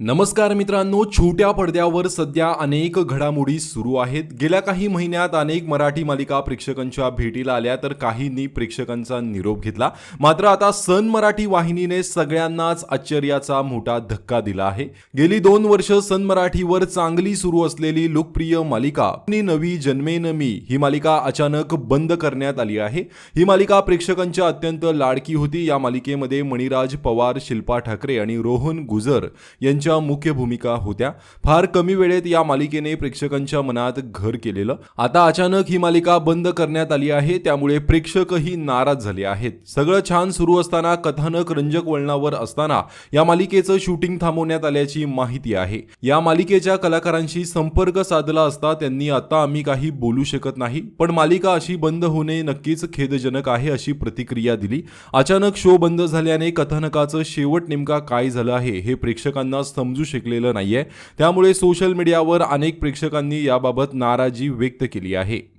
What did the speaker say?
नमस्कार मित्रांनो छोट्या पडद्यावर सध्या अनेक घडामोडी सुरू आहेत. गेल्या काही महिन्यात अनेक मराठी मालिका प्रेक्षकांच्या भेटीला आल्या तर काहींनी प्रेक्षकांचा निरोप घेतला. मात्र आता सन मराठी वाहिनीने सगळ्यांनाच आश्चर्याचा मोठा धक्का दिला आहे. गेली दोन वर्ष सन मराठीवर चांगली सुरू असलेली लोकप्रिय मालिका नवी जन्मेन मी ही मालिका अचानक बंद करण्यात आली आहे. ही मालिका प्रेक्षकांच्या अत्यंत लाडकी होती. या मालिकेमध्ये मणिराज पवार शिल्पा ठाकरे आणि रोहन गुजर यांच्या मुख्य भूमिका होत्या. फार कमी वेळेत या मालिकेने प्रेक्षकांच्या मनात घर केलेलं. आता अचानक ही मालिका बंद करण्यात आली आहे त्यामुळे प्रेक्षकही नाराज झाले आहेत. सगळं छान सुरू असताना कथानक रंजक वळणावर असताना या मालिकेचं शूटिंग थांबवण्यात आल्याची माहिती आहे. या मालिकेच्या कलाकारांशी संपर्क साधला असता त्यांनी आता आम्ही काही बोलू शकत नाही पण मालिका अशी बंद होणे नक्कीच खेदजनक आहे अशी प्रतिक्रिया दिली. अचानक शो बंद झाल्याने कथानकाचं शेवट नेमका काय झालं आहे हे प्रेक्षकांना समजू शकलेलं नाहीये. त्यामुळे सोशल मीडियावर अनेक प्रेक्षकांनी याबाबत नाराजी व्यक्त केली आहे.